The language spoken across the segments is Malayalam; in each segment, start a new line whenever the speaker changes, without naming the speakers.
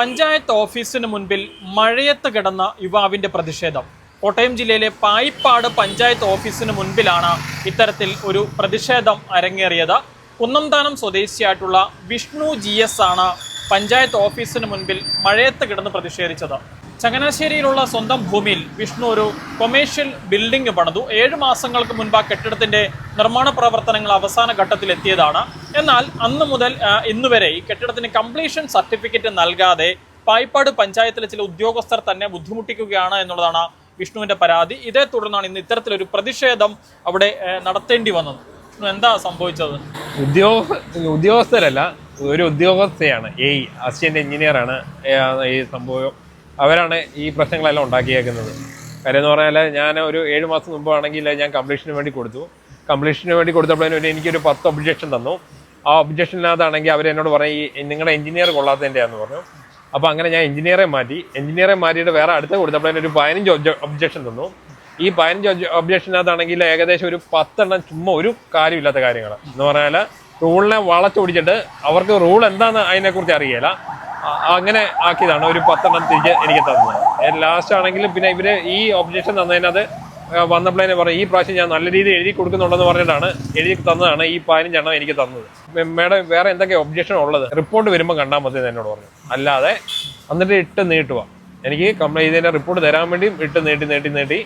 പഞ്ചായത്ത് ഓഫീസിന് മുൻപിൽ മഴയത്ത് കിടന്ന യുവാവിന്റെ പ്രതിഷേധം. കോട്ടയം ജില്ലയിലെ പായിപ്പാട് പഞ്ചായത്ത് ഓഫീസിന് മുൻപിലാണ് ഇത്തരത്തിൽ ഒരു പ്രതിഷേധം അരങ്ങേറിയത്. കുന്നംതാനം സ്വദേശിയായിട്ടുള്ള വിഷ്ണു ജി എസ് ആണ് പഞ്ചായത്ത് ഓഫീസിന് മുൻപിൽ മഴയത്ത് കിടന്ന് പ്രതിഷേധിച്ചത്. ചങ്ങനാശ്ശേരിയിലുള്ള സ്വന്തം ഭൂമിയിൽ വിഷ്ണു ഒരു കൊമേഴ്ഷ്യൽ ബിൽഡിംഗ് പണിതു. ഏഴ് മാസങ്ങൾക്ക് മുൻപ് ആ കെട്ടിടത്തിന്റെ നിർമ്മാണ പ്രവർത്തനങ്ങൾ അവസാന ഘട്ടത്തിൽ എത്തിയതാണ് എന്നാൽ അന്ന് മുതൽ ഇന്ന് വരെ ഈ കെട്ടിടത്തിന് കംപ്ലീഷൻ സർട്ടിഫിക്കറ്റ് നൽകാതെ പായിപ്പാട് പഞ്ചായത്തിലെ ചില ഉദ്യോഗസ്ഥർ തന്നെ ബുദ്ധിമുട്ടിക്കുകയാണ് എന്നുള്ളതാണ് വിഷ്ണുവിന്റെ പരാതി. ഇതേ തുടർന്നാണ് ഇന്ന് ഇത്തരത്തിലൊരു പ്രതിഷേധം അവിടെ നടത്തേണ്ടി വന്നത്. എന്താ സംഭവിച്ചത്?
ഉദ്യോഗ ഉദ്യോഗസ്ഥരല്ല ഒരു ഉദ്യോഗസ്ഥയാണ്. ഈ അസിസ്റ്റന്റ് എഞ്ചിനീയറാണ് ഈ സംഭവം അവരാണ് ഈ പ്രശ്നങ്ങളെല്ലാം ഉണ്ടാക്കിയേക്കുന്നത്. കാര്യം എന്ന് പറഞ്ഞാൽ ഞാൻ ഒരു ഏഴ് മാസം മുമ്പ് ആണെങ്കിൽ ഞാൻ കംപ്ലീഷന് വേണ്ടി കൊടുത്തു. കംപ്ലീഷന് വേണ്ടി കൊടുത്തപ്പോഴേ എനിക്കൊരു പത്ത് ഒബ്ജക്ഷൻ തന്നു. ആ ഒബ്ജക്ഷനകത്താണെങ്കിൽ അവർ എന്നോട് പറയും ഈ നിങ്ങളുടെ എഞ്ചിനീയർ കൊള്ളാത്തതിന്റെയാന്ന് പറഞ്ഞു. അപ്പോൾ അങ്ങനെ ഞാൻ എഞ്ചിനീയറെ മാറ്റി. എഞ്ചിനീയറെ മാറ്റിയിട്ട് വേറെ അടുത്ത് കൊടുത്തപ്പോഴേ ഒരു പതിനഞ്ച് ഒബ്ജക്ഷൻ തന്നു. ഈ പതിനഞ്ച് ഒബ്ജക്ഷനകത്താണെങ്കിൽ ഏകദേശം ഒരു പത്തെണ്ണം ചുമ്മാ ഒരു കാര്യമില്ലാത്ത കാര്യങ്ങൾ എന്ന് പറഞ്ഞാൽ റൂളിനെ വളച്ചൊടിച്ചിട്ട് അവർക്ക് റൂൾ എന്താണെന്ന് അതിനെക്കുറിച്ച് അറിയില്ല അങ്ങനെ ആക്കിയതാണ്. ഒരു പത്തെണ്ണം തിരിച്ച് എനിക്ക് തന്നത്. ലാസ്റ്റ് ആണെങ്കിലും പിന്നെ ഇവർ ഈ ഒബ്ജക്ഷൻ തന്നതിനത് വന്നപ്പോഴേ പറയും ഈ പ്രാവശ്യം ഞാൻ നല്ല രീതിയിൽ എഴുതി കൊടുക്കുന്നുണ്ടെന്ന് പറഞ്ഞിട്ടാണ് എഴുതി തന്നതാണ് ഈ പതിനഞ്ചെണ്ണം എനിക്ക് തന്നത്. മേഡം വേറെ എന്തൊക്കെ ഒബ്ജക്ഷൻ ഉള്ളത്? റിപ്പോർട്ട് വരുമ്പോൾ കണ്ടാൽ മതി എന്ന് എന്നോട് പറഞ്ഞു. അല്ലാതെ എന്നിട്ട് ഇട്ട് നീട്ടുക എനിക്ക് കംപ്ലൈന്റ് ചെയ്തതിന് റിപ്പോർട്ട് തരാൻ വേണ്ടിയും ഇട്ട് നീട്ടി നീട്ടി നീട്ടി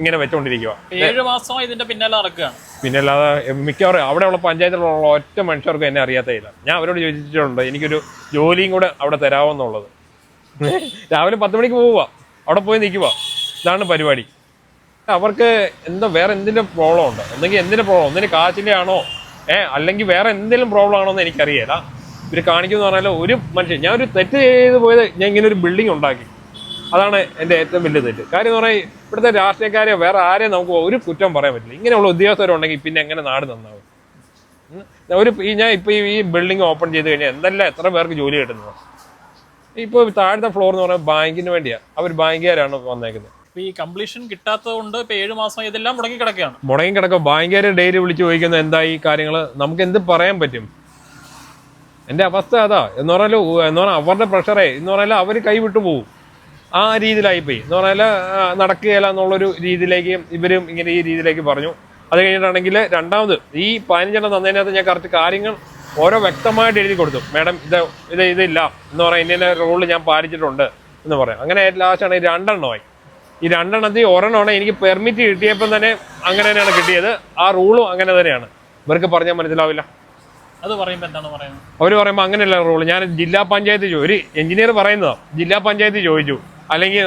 ഇങ്ങനെ വെച്ചുകൊണ്ടിരിക്കുക
ഏഴ് മാസം ഇതിന്റെ പിന്നാലെ നടക്കുകയാണ്.
പിന്നെ അല്ലാതെ മിക്കവാറും അവിടെയുള്ള പഞ്ചായത്തിലുള്ള ഒറ്റ മനുഷ്യർക്കും എന്നെ അറിയാത്തയില്ല ഞാൻ അവരോട് ചോദിച്ചിട്ടുണ്ട് എനിക്കൊരു ജോലിയും കൂടെ അവിടെ തരാമെന്നുള്ളത് രാവിലെ പത്ത് മണിക്ക് പോവുക അവിടെ പോയി നിൽക്കുക ഇതാണ് പരിപാടി. അവർക്ക് എന്താ വേറെ എന്തിന്റെ പ്രോബ്ലം ഉണ്ട്? എന്തെങ്കിലും എന്തിന്റെ പ്രോബ്ലം ഒന്നിന് കാച്ചിന്റെ ആണോ? ഏ അല്ലെങ്കിൽ വേറെ എന്തെങ്കിലും പ്രോബ്ലം ആണോ എന്ന് എനിക്കറിയില്ല ഇവർ കാണിക്കുമെന്ന് പറഞ്ഞാൽ ഒരു മനുഷ്യൻ ഞാൻ ഒരു തെറ്റ് ചെയ്ത് പോയത് ഞാൻ ഇങ്ങനെ ഒരു ബിൽഡിംഗ് ഉണ്ടാക്കി. അതാണ് എന്റെ ഏറ്റവും വലിയ തെറ്റ്. കാര്യം എന്ന് പറഞ്ഞാൽ ഇവിടുത്തെ രാഷ്ട്രീയക്കാരെ വേറെ ആരെയും നമുക്ക് ഒരു കുറ്റം പറയാൻ പറ്റില്ല. ഇങ്ങനെയുള്ള ഉദ്യോഗസ്ഥരുണ്ടെങ്കിൽ പിന്നെ എങ്ങനെ നാട് നന്നാവും. ഒരു ഈ ഞാൻ ഇപ്പോൾ ഈ ബിൽഡിംഗ് ഓപ്പൺ ചെയ്ത് കഴിഞ്ഞാൽ എന്തെല്ലാം എത്ര പേർക്ക് ജോലി കിട്ടുന്നത്? ഇപ്പോൾ താഴത്തെ ഫ്ലോർ എന്ന് പറയുന്നത് ബാങ്കിന് വേണ്ടിയാണ് അവർ ബാങ്കുകാരാണ് വന്നേക്കുന്നത്.
ഈ കംപ്ലീഷൻ കിട്ടാത്തത് കൊണ്ട് ഇപ്പൊ ഏഴ് മാസം ഇതെല്ലാം മുടങ്ങി കിടക്കുകയാണ്.
മുടങ്ങി കിടക്കും ബാങ്കുകാർ ഡെയിലി വിളിച്ച് ചോദിക്കുന്നത് എന്താ ഈ കാര്യങ്ങൾ നമുക്ക് എന്ത് പറയാൻ പറ്റും? എന്റെ അവസ്ഥ അതാ. എന്ന് പറഞ്ഞാൽ എന്ന് പറഞ്ഞാൽ അവരുടെ പ്രഷറേ എന്ന് പറഞ്ഞാൽ അവർ കൈവിട്ടു പോകും ആ രീതിയിലായിപ്പോയി എന്ന് പറഞ്ഞാൽ നടക്കുകയില്ല എന്നുള്ളൊരു രീതിയിലേക്ക് ഇവരും ഇങ്ങനെ ഈ രീതിയിലേക്ക് പറഞ്ഞു. അത് കഴിഞ്ഞിട്ടാണെങ്കിൽ രണ്ടാമത് ഈ പതിനഞ്ചെണ്ണം തന്നതിനകത്ത് ഞാൻ കറക്റ്റ് കാര്യങ്ങൾ ഓരോ വ്യക്തമായിട്ട് എഴുതി കൊടുത്തു. മാഡം ഇത് ഇത് ഇതില്ല. എന്ന് പറയാം ഇന്ന റൂൾ ഞാൻ പാലിച്ചിട്ടുണ്ട് എന്ന് പറയാം. അങ്ങനെ ലാസ്റ്റാണ് ഈ രണ്ടെണ്ണമായി. ഈ രണ്ടെണ്ണത്തിൽ ഒരെണ്ണമാണ് എനിക്ക് പെർമിറ്റ് കിട്ടിയപ്പം തന്നെ അങ്ങനെ തന്നെയാണ് കിട്ടിയത്. ആ റൂളും അങ്ങനെ തന്നെയാണ്. ഇവർക്ക് പറഞ്ഞാൽ മനസ്സിലാവില്ല.
അത് പറയുമ്പോൾ എന്താണ് പറയുന്നത്?
അവർ പറയുമ്പോൾ അങ്ങനെയല്ല റൂൾ ഞാൻ ജില്ലാ പഞ്ചായത്ത് ചോദിച്ചു. ഒരു എഞ്ചിനീയർ പറയുന്നതാണ് ജില്ലാ പഞ്ചായത്ത് ചോദിച്ചു. അല്ലെങ്കിൽ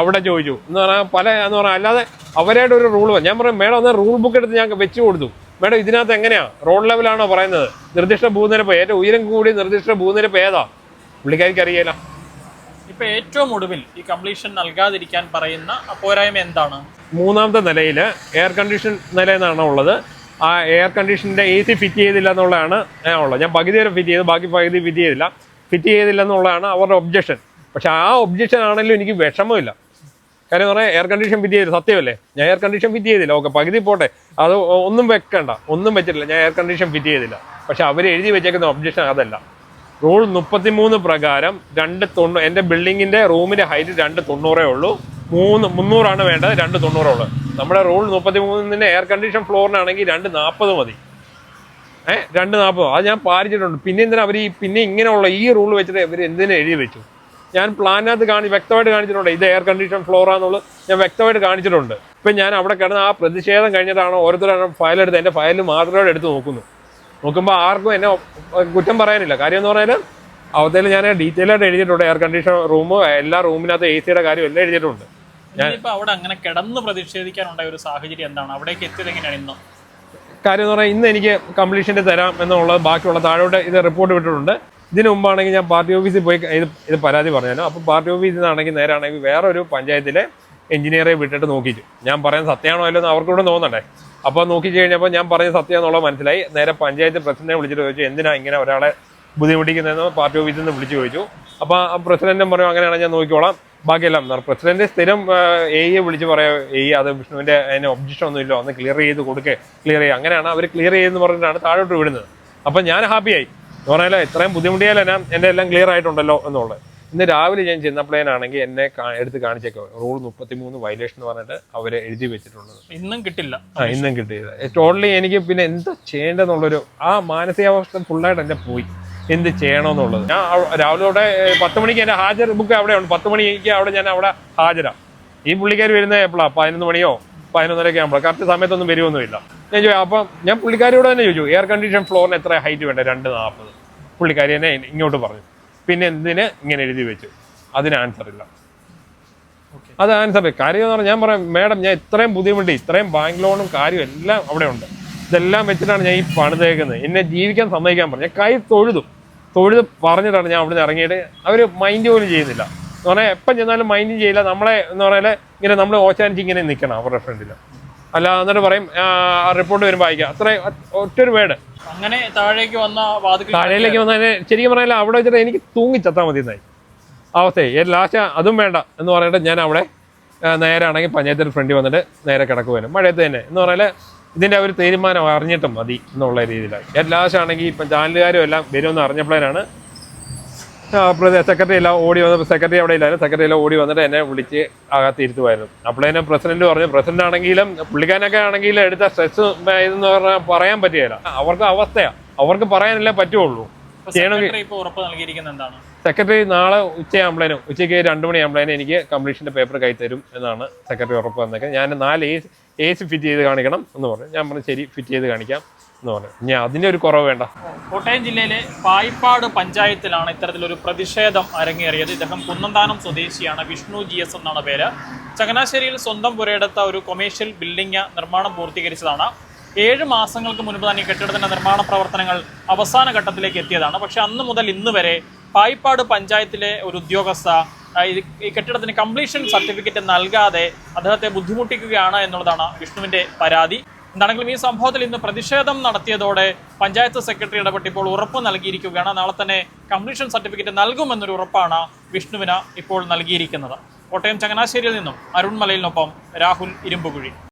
അവിടെ ചോദിച്ചു. എന്ന് പറഞ്ഞാൽ പല എന്ന് പറഞ്ഞാൽ അല്ലാതെ അവരായിട്ട് ഒരു റൂൾ ഞാൻ പറയും മേഡം ഒന്ന് റൂൾ ബുക്ക് എടുത്ത് ഞാൻ വെച്ച് കൊടുത്തു. മേഡം ഇതിനകത്ത് എങ്ങനെയാണ് റോഡ് ലെവലാണോ പറയുന്നത്? നിർദ്ദിഷ്ട ഭൂനിരപ്പ് ഏറ്റവും ഉയരം കൂടി നിർദ്ദിഷ്ട ഭൂനിരപ്പ് ഏതാ? പുള്ളിക്കാരിക്ക് അറിയില്ല.
ഇപ്പൊ ഏറ്റവും ഒടുവിൽ ഈ കംപ്ലീഷൻ നൽകാതിരിക്കാൻ പറയുന്ന പോരായ്മ എന്താണ്?
മൂന്നാമത്തെ നിലയിൽ എയർ കണ്ടീഷൻ നില എന്നാണ് ഉള്ളത്. ആ എയർ കണ്ടീഷന്റെ എ സി ഫിറ്റ് ചെയ്തില്ല എന്നുള്ളതാണ് ഉള്ളത്. ഞാൻ പകുതി വരെ ഫിറ്റ് ചെയ്തു ബാക്കി പകുതി ഫിറ്റ് ചെയ്തില്ല. ഫിറ്റ് ചെയ്തില്ല എന്നുള്ളതാണ് അവരുടെ ഒബ്ജക്ഷൻ പക്ഷെ ആ ഒബ്ജക്ഷൻ ആണെങ്കിലും എനിക്ക് വിഷമമില്ല. കാര്യം പറയാം എയർ കണ്ടീഷൻ ഫിറ്റ് ചെയ്തില്ല സത്യമല്ലേ? ഞാൻ എയർ കണ്ടീഷൻ ഫിറ്റ് ചെയ്തില്ല. ഓക്കെ പകുതി പോട്ടെ. അത് ഒന്നും വെക്കണ്ട. ഒന്നും വെച്ചിട്ടില്ല. ഞാൻ എയർ കണ്ടീഷൻ ഫിറ്റ് ചെയ്തില്ല. പക്ഷെ അവർ എഴുതി വെച്ചേക്കുന്ന ഒബ്ജക്ഷൻ അതല്ല. റൂൾ മുപ്പത്തിമൂന്ന് പ്രകാരം രണ്ട് തൊണ്ണൂ എന്റെ ബിൽഡിങ്ങിന്റെ റൂമിന്റെ ഹൈറ്റ് രണ്ട് തൊണ്ണൂറേ ഉള്ളൂ. മൂന്ന് മുന്നൂറാണ് വേണ്ടത് രണ്ട് തൊണ്ണൂറേ ഉള്ളൂ. നമ്മുടെ റൂൾ മുപ്പത്തി മൂന്നിന്റെ എയർ കണ്ടീഷൻ ഫ്ലോറിനാണെങ്കിൽ രണ്ട് നാൽപ്പത് മതി. ഏഹ് രണ്ട് നാൽപ്പത് അത് ഞാൻ പാലിച്ചിട്ടുണ്ട്. പിന്നെ എന്തിനാ അവർ ഈ പിന്നെ ഇങ്ങനെയുള്ള ഈ റൂൾ വെച്ചിട്ട് ഇവർ എന്തിനാ എഴുതി വെച്ചു? ഞാൻ പ്ലാനകത്ത് കാണി വ്യക്തമായിട്ട് കാണിച്ചിട്ടുണ്ട്. ഇത് എയർ കണ്ടീഷൻ ഫ്ലോർ ആണെന്നുള്ളത് ഞാൻ വ്യക്തമായിട്ട് കാണിച്ചിട്ടുണ്ട്. ഇപ്പം ഞാൻ അവിടെ കിടന്ന് ആ പ്രതിഷേധം കഴിഞ്ഞിട്ടാണ് ഓരോരുത്തരാണ് ഫയൽ എടുത്ത് എന്റെ ഫയൽ മാത്രമായിട്ട് എടുത്ത് നോക്കുന്നു നോക്കുമ്പോൾ ആർക്കും എന്നെ കുറ്റം പറയാനില്ല. കാര്യം എന്ന് പറഞ്ഞാൽ അവത്തേൽ ഞാൻ ഡീറ്റെയിൽ ആയിട്ട് എഴുതിയിട്ടുണ്ട്. എയർ കണ്ടീഷൻ റൂം എല്ലാ റൂമിനകത്ത് എ സിയുടെ കാര്യം എല്ലാം എഴുതിയിട്ടുണ്ട്.
ഇപ്പൊ അവിടെ അങ്ങനെ കിടന്ന് പ്രതിഷേധിക്കാനുണ്ടായ ഒരു സാഹചര്യം എന്താണ്? അവിടേക്ക് എത്തിയത് എങ്ങനെയാണ് ഇന്ന്?
കാര്യം എന്ന് പറഞ്ഞാൽ ഇന്ന് എനിക്ക് കംപ്ലീഷന്റെ തരാം എന്നുള്ളത് ബാക്കിയുള്ള താഴോട്ട് ഇത് റിപ്പോർട്ട് വിട്ടിട്ടുണ്ട്. ഇതിന് മുമ്പാണെങ്കിൽ ഞാൻ പാർട്ടി ഓഫീസിൽ പോയി ഇത് ഇത് പരാതി പറഞ്ഞാലും അപ്പോൾ പാർട്ടി ഓഫീസിൽ നിന്നാണെങ്കിൽ നേരാണെങ്കിൽ വേറൊരു പഞ്ചായത്തിലെ എഞ്ചിനീയറെ വിട്ടിട്ട് നോക്കിച്ചു ഞാൻ പറയുന്നത് സത്യമാണോ അല്ലോ എന്ന് അവർക്കൂടെ തോന്നണ്ടേ. അപ്പോൾ നോക്കി കഴിഞ്ഞപ്പോൾ ഞാൻ പറഞ്ഞ സത്യം എന്നുള്ളത് മനസ്സിലായി. നേരെ പഞ്ചായത്ത് പ്രസിഡന്റിനെ വിളിച്ചിട്ട് ചോദിച്ചു എന്തിനാ ഇങ്ങനെ ഒരാളെ ബുദ്ധിമുട്ടിക്കുന്നതെന്ന് പാർട്ടി ഓഫീസിൽ നിന്ന് വിളിച്ചു ചോദിച്ചു. അപ്പോൾ ആ പ്രസിഡന്റും പറഞ്ഞു അങ്ങനെയാണെങ്കിൽ ഞാൻ നോക്കിക്കോളാം. ബാക്കിയെല്ലാം പ്രസിഡന്റ് സ്ഥിരം എ ഇ വിളിച്ച് പറയാം എ അത് വിഷ്ണുവിന്റെ അതിന് ഒബ്ജക്ഷൻ ഒന്നുമില്ല ഒന്ന് ക്ലിയർ ചെയ്ത് കൊടുക്കുക ക്ലിയർ ചെയ്യുക അങ്ങനെയാണ് അവർ ക്ലിയർ ചെയ്തെന്ന് പറഞ്ഞിട്ടാണ് താഴോട്ട് വിടുന്നത്. അപ്പം ഞാൻ ഹാപ്പിയായി എന്ന് പറഞ്ഞാൽ ഇത്രയും ബുദ്ധിമുട്ടിയാൽ ഞാൻ എന്റെ എല്ലാം ക്ലിയർ ആയിട്ടുണ്ടല്ലോ എന്നുള്ളത് ഇന്ന് രാവിലെ ഞാൻ ചെന്നപ്പോഴേനാണെങ്കിൽ എന്നെ എടുത്ത് കാണിച്ചേക്കോ. റൂൾ മുപ്പത്തി മൂന്ന് വയലേഷൻ എന്ന് പറഞ്ഞിട്ട് അവർ എഴുതി വെച്ചിട്ടുള്ളത്
ഇന്നും കിട്ടില്ല.
ആ ഇന്നും കിട്ടിയില്ല. ടോട്ടലി എനിക്ക് പിന്നെ എന്താ ചെയ്യേണ്ടതെന്നുള്ളൊരു ആ മാനസികാവസ്ഥ ഫുള്ളായിട്ട് എന്റെ പോയി. എന്ത് ചെയ്യണമെന്നുള്ളത്. ഞാൻ രാവിലെ അവിടെ പത്ത് മണിക്ക് എന്റെ ഹാജർ ബുക്ക് അവിടെയുണ്ട്. പത്ത് മണിക്ക് അവിടെ ഞാൻ അവിടെ ഹാജരാണ് ഈ പുള്ളിക്കാർ വരുന്നത് എപ്പോഴാണ് പതിനൊന്ന് മണിയോ? പതിനൊന്നരയൊക്കെ ആകുമ്പോൾ കറക്റ്റ് സമയത്തൊന്നും വരുമൊന്നുമില്ല ഞാൻ ചോദിച്ചു അപ്പം ഞാൻ പുള്ളിക്കാരോട് തന്നെ ചോദിച്ചു എയർ കണ്ടീഷൻ ഫ്ലോറിന് എത്ര ഹൈറ്റ് വേണ്ട? രണ്ട് നാൽപ്പത് പുള്ളിക്കാരി എന്നെ ഇങ്ങോട്ട് പറഞ്ഞു. പിന്നെ എന്തിന് ഇങ്ങനെ എഴുതി വെച്ചു? അതിന് ആൻസർ ഇല്ല. അത് ആൻസർ കാര്യം എന്ന് പറഞ്ഞാൽ ഞാൻ പറയാം മാഡം ഞാൻ ഇത്രയും ബുദ്ധിമുട്ടി ഇത്രയും ബാങ്ക് ലോണും കാര്യവും എല്ലാം അവിടെ ഉണ്ട്. ഇതെല്ലാം വെച്ചിട്ടാണ് ഞാൻ ഈ പണിതേക്കുന്നത് എന്നെ ജീവിക്കാൻ സമ്മതിക്കാൻ പറഞ്ഞു. ഞാൻ കൈ തൊഴുതും. തൊഴുത് പറഞ്ഞിട്ടാണ് ഞാൻ അവിടുന്ന് ഇറങ്ങിയിട്ട് അവർ മൈൻഡ് പോലും ചെയ്യുന്നില്ല. എന്ന് പറഞ്ഞാൽ എപ്പം ചെന്നാലും മൈൻഡ് ചെയ്യില്ല. നമ്മളെ എന്ന് പറഞ്ഞാൽ ഇങ്ങനെ നമ്മൾ ഓച്ചാനിച്ച് ഇങ്ങനെ നിൽക്കണം അവരുടെ ഫ്രണ്ടിൽ അല്ല എന്നിട്ട് പറയും റിപ്പോർട്ട് വരുമ്പോൾ അയക്കാം അത്ര ഒറ്റൊരു വേർഡ്
അങ്ങനെ താഴേക്ക് വന്ന വാതിൽ
താഴേലേക്ക് വന്നാൽ ശരിക്കും പറഞ്ഞാൽ അവിടെ വെച്ചിട്ട് എനിക്ക് തൂങ്ങിച്ചത്താൽ മതി എന്നായി അവസ്ഥയെ ലാസ്റ്റ് അതും വേണ്ട എന്ന് പറഞ്ഞിട്ട് ഞാൻ അവിടെ നേരാണെങ്കിൽ പഞ്ചായത്തിൽ ഫ്രണ്ടിൽ വന്നിട്ട് നേരെ കിടക്കുവാനും. മഴയത്ത് തന്നെ. എന്ന് പറഞ്ഞാൽ ഇതിന്റെ ഒരു തീരുമാനം അറിഞ്ഞിട്ടും മതി എന്നുള്ള രീതിയിലായി. ലാസ്റ്റ് ആണെങ്കിൽ ഇപ്പം ചാനലുകാരും എല്ലാം വരുമെന്ന് അറിഞ്ഞപ്പോഴാണ് സെക്രട്ടറി എല്ലാം ഓടി വന്നപ്പോൾ സെക്രട്ടറി അവിടെ ഇല്ലായിരുന്നു. സെക്രട്ടറി എല്ലാം ഓടി വന്നിട്ട് എന്നെ വിളിച്ച് അകത്ത് ഇരുത്തുമായിരുന്നു അപ്പോഴേനും പ്രസിഡന്റ് പറഞ്ഞു പ്രസിഡന്റ് ആണെങ്കിലും പുള്ളിക്കാനൊക്കെ ആണെങ്കിലും എടുത്ത സ്ട്രെസ് ഇതെന്ന് പറഞ്ഞാൽ പറയാൻ പറ്റിയല്ല അവർക്ക് അവസ്ഥയാ. അവർക്ക് പറയാനല്ലേ പറ്റുള്ളൂ.
സെക്രട്ടറി
നാളെ ഉച്ചയാകുമ്പോഴേനും ഉച്ചയ്ക്ക് രണ്ടു മണിയാകുമ്പോഴേനും എനിക്ക് കംപ്ലീഷന്റെ പേപ്പർ കൈ തരും എന്നാണ് സെക്രട്ടറി ഉറപ്പ് വന്നേക്കുന്നത് ഞാൻ നാല് എ സി ഫിറ്റ് ചെയ്ത് കാണിക്കണം എന്ന് പറഞ്ഞു. ഞാൻ പറഞ്ഞു ശരി ഫിറ്റ് ചെയ്ത് കാണിക്കാം. എന്ന് പറഞ്ഞു. ഇനി അതിന്റെ ഒരു കുറവ് വേണ്ട.
കോട്ടയം ജില്ലയിലെ പായിപ്പാട് പഞ്ചായത്തിലാണ് ഇത്തരത്തിലൊരു പ്രതിഷേധം അരങ്ങേറിയത്. ഇദ്ദേഹം കുന്നന്താനം സ്വദേശിയാണ്. വിഷ്ണു ജി എസ് എന്നാണ് പേര്. ചങ്ങനാശ്ശേരിയിൽ സ്വന്തം പുരയെടുത്ത ഒരു കൊമേഴ്ഷ്യൽ ബിൽഡിംഗ് നിർമ്മാണം പൂർത്തീകരിച്ചതാണ്. ഏഴ് മാസങ്ങൾക്ക് മുൻപ് തന്നെ കെട്ടിടത്തിന്റെ നിർമ്മാണ പ്രവർത്തനങ്ങൾ അവസാന ഘട്ടത്തിലേക്ക് എത്തിയതാണ്. പക്ഷെ അന്ന് മുതൽ ഇന്ന് വരെ പായിപ്പാട് പഞ്ചായത്തിലെ ഒരു ഉദ്യോഗസ്ഥ ഈ കെട്ടിടത്തിന് കംപ്ലീഷൻ സർട്ടിഫിക്കറ്റ് നൽകാതെ അദ്ദേഹത്തെ ബുദ്ധിമുട്ടിക്കുകയാണ് എന്നുള്ളതാണ് വിഷ്ണുവിന്റെ പരാതി. എന്താണെങ്കിലും ഈ സംഭവത്തിൽ ഇന്ന് പ്രതിഷേധം നടത്തിയതോടെ പഞ്ചായത്ത് സെക്രട്ടറി ഇടപെട്ട് ഇപ്പോൾ ഉറപ്പ് നൽകിയിരിക്കുകയാണ്. നാളെ തന്നെ കമ്മീഷൻ സർട്ടിഫിക്കറ്റ് നൽകുമെന്നൊരു ഉറപ്പാണ് വിഷ്ണുവിന് ഇപ്പോൾ നൽകിയിരിക്കുന്നത്. കോട്ടയം ചങ്ങനാശ്ശേരിയിൽ നിന്നും അരുൺമലയിൽ മലയിലിനൊപ്പം രാഹുൽ ഇരുമ്പുകുഴി.